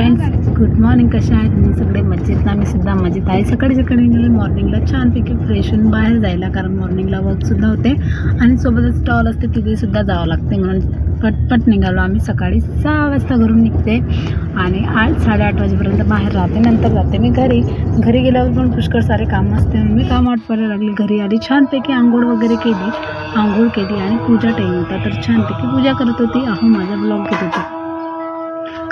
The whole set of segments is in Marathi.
फ्रेंड्स गुड मॉर्निंग कशा आहेत? तुम्ही सगळे मजेत. ना मी सुद्धा मजेत आहे. सकाळी सकाळी निघाले मॉर्निंगला छानपैकी फ्रेश होऊन बाहेर जायला कारण मॉर्निंगला वर्कसुद्धा होते. आणि सोबतच स्टॉल असते तिथेसुद्धा जावं लागते. म्हणून पटपट निघालो आम्ही. सकाळी सहा वाजता घरून निघते. आणि आठ साडेआठ वाजेपर्यंत बाहेर राहते. नंतर जाते मी घरी. घरी गेल्यावर पण पुष्कळ सारे काम असते. म्हणून मी काम आठवायला लागली. घरी आली छानपैकी आंघोळ वगैरे केली. आंघोळ केली आणि पूजा टाईम होता. तर छानपैकी पूजा करत होती. अहो माझा ब्लॉग घेत होती.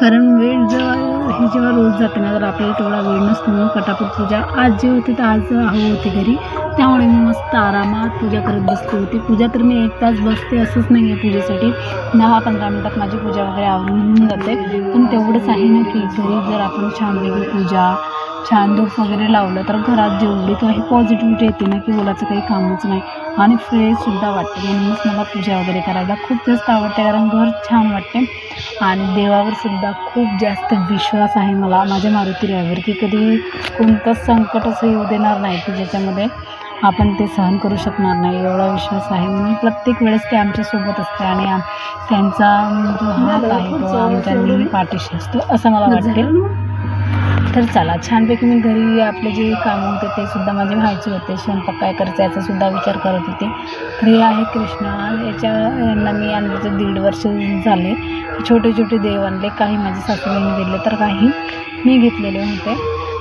कारण वेळ जेव्हा हे जेव्हा रोज जाते ना तर आपल्याला तेवढा वेळ नसतो म्हणून पटापट पूजा. आज जे होती तर आज हवं होती घरी. त्यामुळे मी मस्त आरामात पूजा करत बसते होती. पूजा तर मी एक तास बसते असंच नाही आहे पूजेसाठी. दहा पंधरा मिनटात माझी पूजा वगैरे आवरून जाते. पण तेवढंच आहे ना की घरी जर आपण छानपैकी पूजा छान धूप वगैरे लावलं तर घरात जेवढी काही पॉझिटिव्हिटी येते ना की बोलाचं काही कामच नाही. आणि फ्रेशसुद्धा वाटते. म्हणूनच मला पूजा वगैरे करायला खूप जास्त आवडते. कारण घर छान वाटते. आणि देवावरसुद्धा खूप जास्त विश्वास आहे मला माझ्या मारुती रायावर की कधी कोणतंच संकट असं येऊ देणार नाही की ज्याच्यामध्ये आपण ते सहन करू शकणार नाही. एवढा विश्वास आहे. म्हणून प्रत्येक वेळेस ते आमच्यासोबत असते आणि आम त्यांचा जो हात आहे तो आमच्या नेहमी पाठीशी असतो असं मला वाटते. तर चला छानपैकी मी घरी आपले जे कामं होते ते सुद्धा माझे व्हायचे होते. स्वयंपाक काय करायचं याचा सुद्धा विचार करत होते. तर हे आहे कृष्णा. याच्या यांना मी आणले दीड वर्ष झाले. छोटे छोटे देव आणले. काही माझे सासूबाईंनी दिले तर काही मी घेतलेले होते.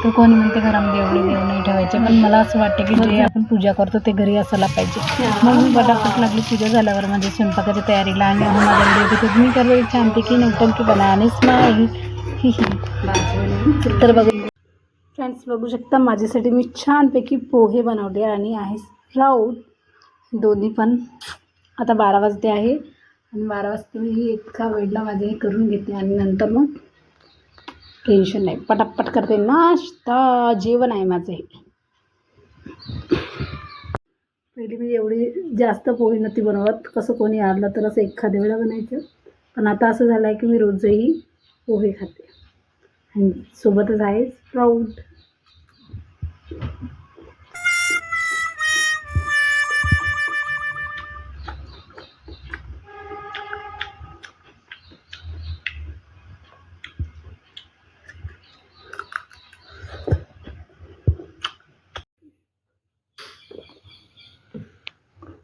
तर कोणी म्हणते घरामध्ये एवढे देव नाही ठेवायचे. पण मला असं वाटतं की जे आपण पूजा करतो ते घरी असायला पाहिजे. मग मी पटापट लागली पूजा झाल्यावर माझ्या स्वयंपाकाच्या तयारीला आणि माझ्या मी करते छानपैकी बना आणि स्माईल तर बघू. फ्रेंड्स बघू शकता माझ्यासाठी मी छानपैकी पोहे बनवले आणि आहे स्प्राऊट. दोन्ही पण. आता बारा वाजते आहे. आणि बारा वाजता मी इतका वेळला माझे हे करून घेते आणि नंतर मग टेन्शन नाही. पटापट करते. नाश्ता. जेवण आहे माझं हे. पहिली मी एवढी जास्त पोहे नव्हती बनवत. कसं कोणी आणलं तर असं एखाद्या वेळा बनायचं. पण आता असं झालं आहे की मी रोजही पोहे खाते. आणि सोबतच आहे स्प्राऊट.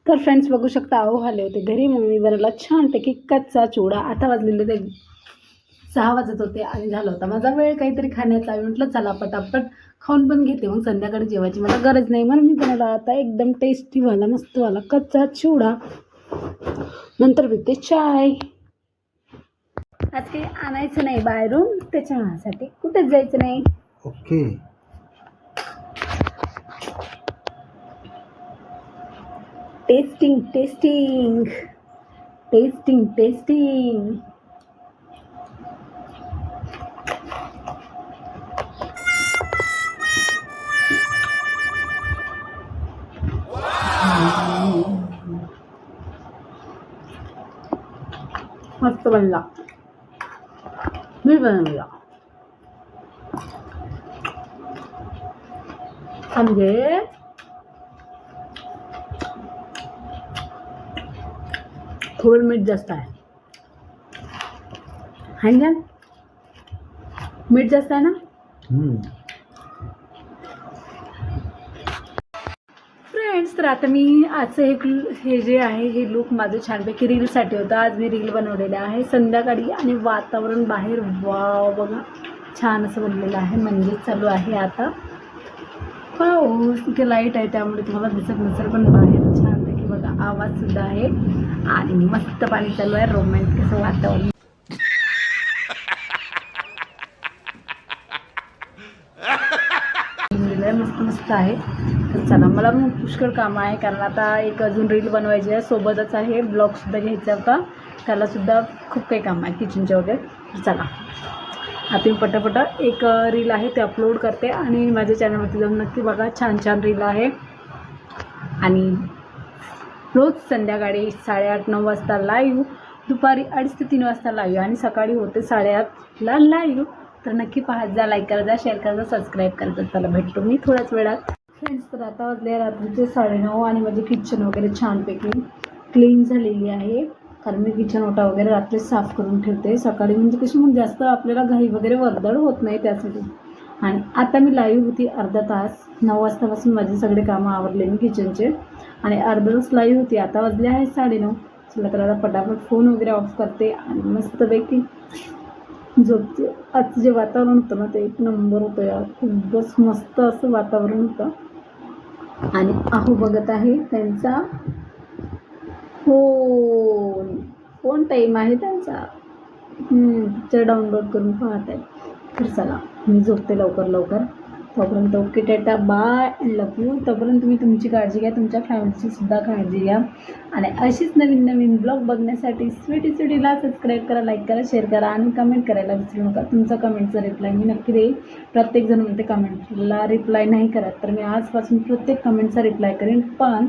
तर फ्रेंड्स बघू शकता अहो आले होते घरी. मग मी बनवला छानपैकी कच्चा चिवडा आता वाजलेले ते सहा वाजत होते आणि झालं होता. माझा वेळ काहीतरी खाण्याचा म्हटलं चला पटापट खाऊन पण घेते. मग संध्याकाळी जेवायची मला गरज नाही. म्हणून मी बनवला आता एकदम टेस्टीवाला मस्तवाला कच्चा चिवडा. नंतर पिते चाय. आज काही आणायचं नाही बाहेरून. त्याच्या चहासाठी कुठेच जायचं नाही. Okay. Testing testing testing testing बनला. मी बनवला म्हणजे थोडं मीठ जास्त आहे. हाय ना? मीठ जास्त आहे ना? फ्रेंड्स तर आता मी आजचं एक हे जे आहे हे लुक माझं छानपैकी रीलसाठी होतं. आज मी रील बनवलेलं आहे. संध्याकाळी आणि वातावरण बाहेर वाव बघा. छान असं बनलेलं आहे. म्हणजे चालू आहे आता. हो तिथे लाइट आहे त्यामुळे तुम्हाला दिसत नसेल पण बाहेर छानपैकी बघा आवाजसुद्धा आहे. आणि मस्त पाणी चालू आहे. रोमॅन्टिक असं वातावरण दिलं आहे मस्त मस्त आहे. तर चला मला पण पुष्कळ कामं आहे कारण आता एक अजून रील बनवायची आहे. सोबतच आहे ब्लॉगसुद्धा घ्यायचा होता. त्यालासुद्धा खूप काही काम आहे किचनचे वगैरे. चला. आता मी पटापट एक रील आहे ते अपलोड करते आणि माझ्या चॅनलवरती जाऊन नक्की बघा. छान छान रील आहे. आणि रोज संध्याकाळी साडेआठ नऊ वाजता लाईव्ह दुपारी अडीच ते तीन वाजता लाईव्ह आणि सकाळी होते साडेआठला लाईव्ह तर नक्की पाहत जा लाईक करत जा शेअर करत जा सबस्क्राईब करत जा. चला भेटतो मी थोड्याच वेळात. फ्रेंड्स तर आता वाजले रात्रीचे साडेनऊ आणि माझे किचन वगैरे छानपैकी क्लीन झालेली आहे. कारण मी किचन ओटा वगैरे रात्री साफ करून ठेवते. सकाळी म्हणजे कशी मग जास्त आपल्याला घाई वगैरे वर्दळ होत नाही त्यासाठी. आणि आता मी लाईव्ह होती अर्धा तास. नऊ वाजतापासून माझे सगळे कामं आवरले मी किचनचे आणि अर्धा तास लाईव्ह होती. आता वाजले आहे साडेनऊ. चला तर आता पटापट फोन वगैरे ऑफ करते आणि मस्तपैकी झोपते. आजचं जे वातावरण होतं ना ते एक नंबर होतं यार. खूपच मस्त असं वातावरण होतं. आणि अहो बघत आहे त्यांचा हो कोण टाईम आहे त्यांचा? पिक्चर डाउनलोड करून पाहत आहे. तर चला मी झोपते लवकर लवकर. तोपर्यंत okay tata bye. And love you तोपर्यंत तुम्ही तुमची काळजी घ्या. तुमच्या फॅमिलीची सुद्धा काळजी घ्या. आणि अशीच नवीन नवीन ब्लॉग बघण्यासाठी स्वीटी स्वीटीला सबस्क्राईब करा लाईक करा शेअर करा आणि कमेंट करायला विसरू नका. तुमचा कमेंटचा रिप्लाय मी नक्की देईल प्रत्येकजण म्हणते कमेंटला रिप्लाय नाही करत तर मी आजपासून प्रत्येक कमेंटचा रिप्लाय करेन. पण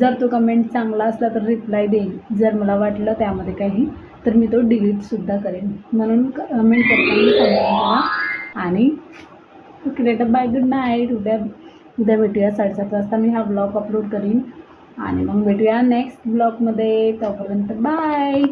जर तो कमेंट चांगला असला तर रिप्लाय देईन. जर मला वाटलं त्यामध्ये काही तर मी तो डिलीटसुद्धा करेन. म्हणून कमेंट करताना आणि ओके बाय गुड नाईट. उद्या उद्या भेटूया साडेसात वाजता. मी हा ब्लॉग अपलोड करीन. आणि मग भेटूया नेक्स्ट ब्लॉगमध्ये तोपर्यंत बाय